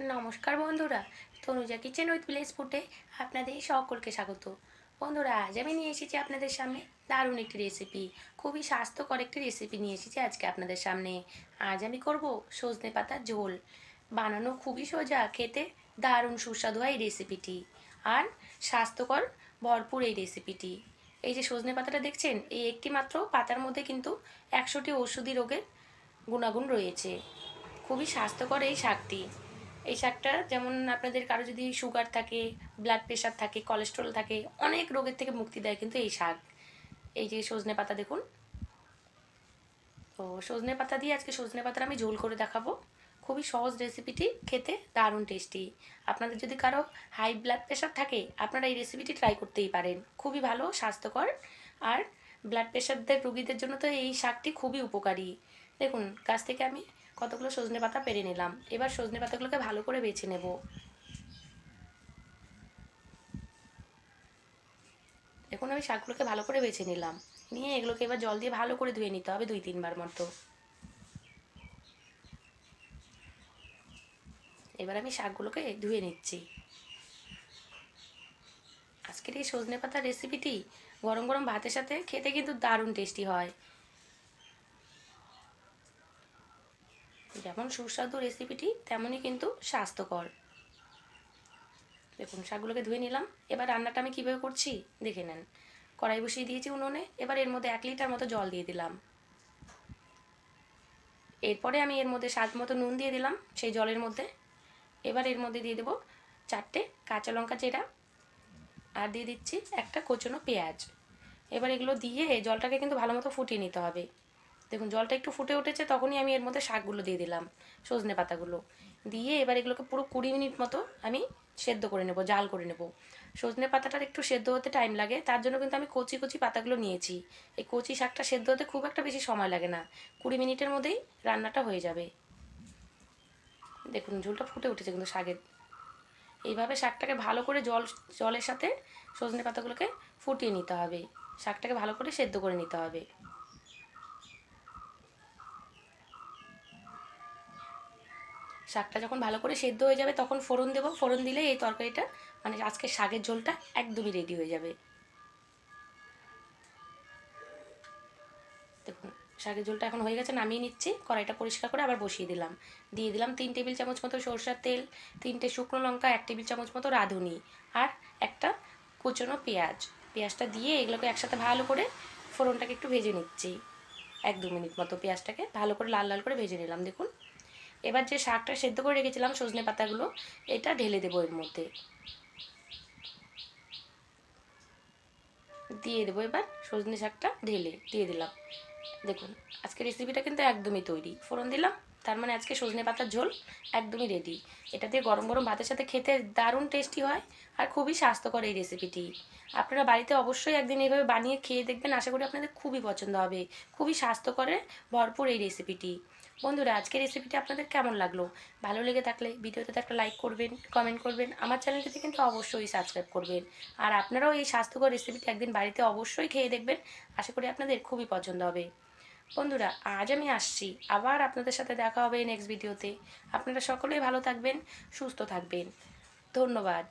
নমস্কার বন্ধুরা, Tanuja kitchen with village ফুটে আপনাদের সকলকে স্বাগত। বন্ধুরা, আজ আমি নিয়ে এসেছি আপনাদের সামনে দারুণ একটি রেসিপি খুবই স্বাস্থ্যকর একটি রেসিপি নিয়ে এসেছি আজকে আপনাদের সামনে। আজ আমি করব সজনে পাতার ঝোল। বানানো খুবই সোজা, খেতে দারুণ সুস্বাদু হয় এই রেসিপিটি আর স্বাস্থ্যকর ভরপুর এই রেসিপিটি এই যে সজনে পাতাটা দেখছেন, এই একটি মাত্র পাতার মধ্যে কিন্তু একশোটি ঔষধি রোগের গুণাগুণ রয়েছে। খুবই স্বাস্থ্যকর এই শাকটি। এই শাকটা যেমন আপনাদের কারও যদি সুগার থাকে ব্লাড প্রেশার থাকে কোলেস্ট্রল থাকে, অনেক রোগের থেকে মুক্তি দেয় কিন্তু এই শাক। এই যে সজনে পাতা দেখুন। তো সজনে পাতা দিয়ে আজকে সজনে পাতার আমি ঝোল করে দেখাবো। খুবই সহজ রেসিপিটি খেতে দারুণ টেস্টি আপনাদের যদি কারও হাই ব্লাড প্রেশার থাকে, আপনারা এই রেসিপিটি ট্রাই করতেই পারেন। খুবই ভালো, স্বাস্থ্যকর। আর ব্লাড প্রেশারদের রুগীদের জন্য তো এই শাকটি খুবই উপকারী। দেখুন, গাছ থেকে আমি কতগুলো সজনে পাতা পেরে নিলাম। এবার সজনে পাতাগুলোকে ভালো করে বেছে নেব। এখন আমি শাকগুলোকে ভালো করে বেছে নিলাম। নিয়ে এগুলোকে এবার জল দিয়ে ভালো করে ধুয়ে নিতে হবে দুই, তিনবার মতো। এবার আমি শাকগুলোকে ধুয়ে নিচ্ছি। আজকের এই সজনে পাতার রেসিপিটি গরম গরম ভাতের সাথে খেতে কিন্তু দারুণ টেস্টি হয়। যেমন সুস্বাদু রেসিপিটি তেমনই কিন্তু স্বাস্থ্যকর। দেখুন, শাকগুলোকে ধুয়ে নিলাম। এবার রান্নাটা আমি কীভাবে করছি দেখে নেন। কড়াই বসিয়ে দিয়েছি উনুনে। এবার এর মধ্যে এক লিটার মতো জল দিয়ে দিলাম। এরপরে আমি এর মধ্যে স্বাদ মতো নুন দিয়ে দিলাম সেই জলের মধ্যে। এবার এর মধ্যে দিয়ে দেবো চারটে কাঁচা লঙ্কা চেরা আর দিয়ে দিচ্ছি একটা কোচনো পেঁয়াজ। এবার এগুলো দিয়ে জলটাকে কিন্তু ভালো মতো ফুটিয়ে নিতে হবে। দেখুন, জলটা একটু ফুটে উঠেছে, তখনই আমি এর মধ্যে শাকগুলো দিয়ে দিলাম, সজনে পাতাগুলো। দিয়ে এবার এগুলোকে পুরো কুড়ি মিনিট মতো আমি সেদ্ধ করে নেব, জাল করে নেব। সজনে পাতাটার একটু সেদ্ধ হতে টাইম লাগে, তার জন্য কিন্তু আমি কচি কচি পাতাগুলো নিয়েছি। এই কচি শাকটা সেদ্ধ হতে খুব একটা বেশি সময় লাগে না, কুড়ি মিনিটের মধ্যেই রান্নাটা হয়ে যাবে। দেখুন, ঝোলটা ফুটে উঠেছে কিন্তু শাকের। এইভাবে শাকটাকে ভালো করে জল, জলের সাথে সজনে পাতাগুলোকে ফুটিয়ে নিতে হবে। শাকটাকে ভালো করে সেদ্ধ করে নিতে হবে। শাকটা যখন ভালো করে সেদ্ধ হয়ে যাবে, তখন ফোড়ন দেবো। ফোড়ন দিলে এই তরকারিটা মানে আজকে শাকের ঝোলটা একদমই রেডি হয়ে যাবে। দেখুন, শাকের ঝোলটা এখন হয়ে গেছে, নামিয়ে নিচ্ছি। কড়াইটা পরিষ্কার করে আবার বসিয়ে দিলাম। দিয়ে দিলাম তিন টেবিল চামচ মতো সরষার তেল, তিনটে শুকনো লঙ্কা, এক টেবিল চামচ মতো রাঁধুনি আর একটা কুচনো পেঁয়াজ। পেঁয়াজটা দিয়ে এগুলোকে একসাথে ভালো করে ফোড়নটাকে একটু ভেজে নিচ্ছি। এক দু মিনিট মতো পেঁয়াজটাকে ভালো করে লাল লাল করে ভেজে নিলাম। দেখুন এবার যে শাকটা সেদ্ধ করে রেখেছিলাম সজনে পাতাগুলো, এটা ঢেলে দেবো এর মধ্যে। দিয়ে দেবো এবার সজনে শাকটা ঢেলে, দিয়ে দিলাম। দেখুন আজকে রেসিপিটা কিন্তু একদমই তৈরি। ফোড়ন দিলাম, তার মানে আজকে সজনে পাতার ঝোল একদমই রেডি এটা দিয়ে গরম গরম ভাতের সাথে খেতে দারুণ টেস্টি হয় আর খুবই স্বাস্থ্যকর এই রেসিপিটি আপনারা বাড়িতে অবশ্যই একদিন এইভাবে বানিয়ে খেয়ে দেখবেন, আশা করি আপনাদের খুবই পছন্দ হবে। খুবই স্বাস্থ্যকরে ভরপুর এই রেসিপিটি বন্ধুরা, আজকের রেসিপিটি আপনাদের কেমন লাগল? ভালো লেগে থাকলে ভিডিওতে একটা লাইক করবেন কমেন্ট করবেন, আমার চ্যানেলটিতে কিন্তু অবশ্যই সাবস্ক্রাইব করবেন। আর আপনারাও এই স্বাস্থ্যকর রেসিপিটি একদিন বাড়িতে অবশ্যই খেয়ে দেখবেন, আশা করি আপনাদের খুবই পছন্দ হবে। বন্ধুরা, আজ আমি আসছি, আবার আপনাদের সাথে দেখা হবে নেক্সট ভিডিওতে আপনারা সকলেই ভালো থাকবেন, সুস্থ থাকবেন। ধন্যবাদ।